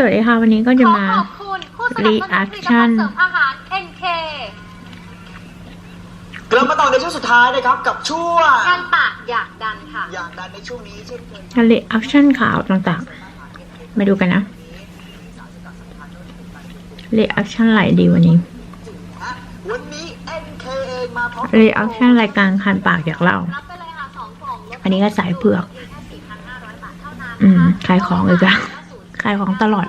สวัสดีค่ะ วันนี้ก็จะขอมาขอบคุณผู้สนับสนุนผลิตภัณฑ์ reaction เสริมอาหาร NK กลับมาต่อในช่วงสุดท้ายนะครับกับช่วงการปากอยากดันค่ะ อย่างดันในช่วงนี้เช่นเคยทะเลแอคชั่นข่าวต่างๆ มาดูกันนะเลแอคชั่นไหลดีวันนี้ฮะวันนี้ NK เองมาพร้อมเลแอคชั่นรายการคันปากอยากเล่า รับไปเลยค่ะสองกล่องลดอันนี้ก็สายเผือก แค่4,500บาทเท่านั้นอืม ขายของเลยจ้ะ ขายของตลอด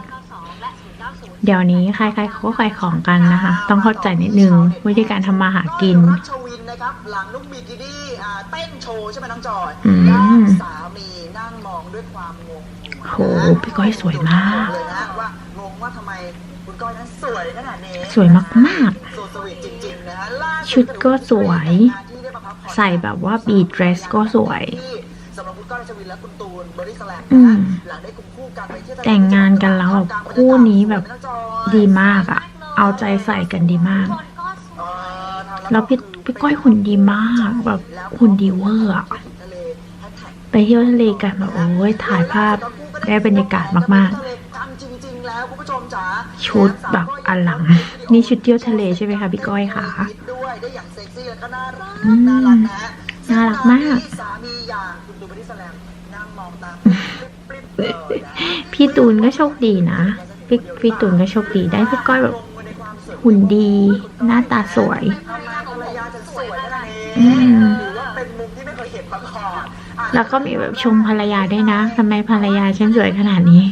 และ090เดี๋ยวนี้ใครๆเขาก็ขายของกันนะคะ ต้องเข้าใจนิดนึงวิธีการทำมาหากินรัชวินนะครับหลังนุกบิกินี่อ่าเต้นโชว์ใช่ไหมน้องจอยอืมด้านสามีนั่งมองด้วยความงงโหพี่ก้อยสวยมากเลยนะว่างงว่าทำไมคุณก้อยนั้นสวยขนาดนี้สวยมากโซสวีทจริงๆนะฮะล่าชุดก็สวยที่ได้มาพักผ่อนใส่แบบว่าบีดเดรสก็สวย ชวินและคุณตูนบริสแลมอืนะมฮะหลังได้คุมคู่กันไปเที่ยวทะเลแต่งงานกันแล้วแบบคู่นี้แบบดีมากอะเอาใจใส่กันดีมากคนก็สเอ่วยอทำแล้วพี่พี่ก้อยหุ่นดีมากแบบหุ่นดีเวอร์อะทะเลแฮชแท็กไปเที่ยวทะเลกันแบบโอ้ยถ่ายภาพได้บรรยากาศมากจริงๆแล้วคุณผู้ชมจ๋าๆชุดแบบอลัง นี่ชุดเที่ยวทะเลใช่ไหมคะพี่ก้อยค่ะด้วยได้อย่างเซ็กซี่แล้วก็น่ารักอืมน่ารักนะฮะน่ารักมากซึ่งตอนนี้สามีอย่างคุณตูนบริสแลม พี่ตูนก็โชคดีนะ พี่พี่ตูนก็โชคดีได้พี่ก้อยแบบหุ่นดี หน้าตาสวย อืมแล้วก็มีแบบชมภรรยาได้นะทำไมภรรยาฉันสวยขนาดนี้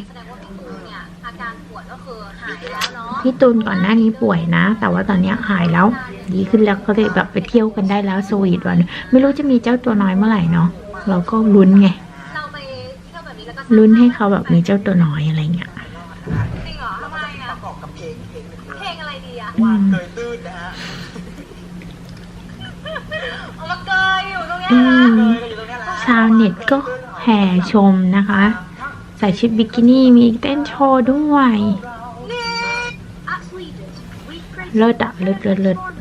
พี่ตูนก่อนหน้านี้ป่วยนะ แต่ว่าตอนนี้หายแล้ว ดีขึ้นแล้วก็เลยแบบไปเที่ยวกันได้แล้วสวีทวัน ไม่รู้จะมีเจ้าตัวน้อยเมื่อไหร่เนาะ เราก็ลุ้นไง ล้วก็ลุ้นให้เขาแบบมีเจ้าตัวน้อยอะไรเงี้ยจริงเหรอทำไมปอะระกอบกับเพลงเพลงหนึ่งเพลงอะไรดีอะอืว่านมเกยตื้นนะฮะเอามาเกยอยู่ตรงเนี้ยอืนะมเกยกันอยู่ตรงเนี้ยแหละชาวเน็ตก็แห่ชมนะคะ ใส่ชุดบิกินี่มีเต้นโชว์ด้วย นี่ At Sweden, we press เลิศอะเลิศเลิศเลิศ for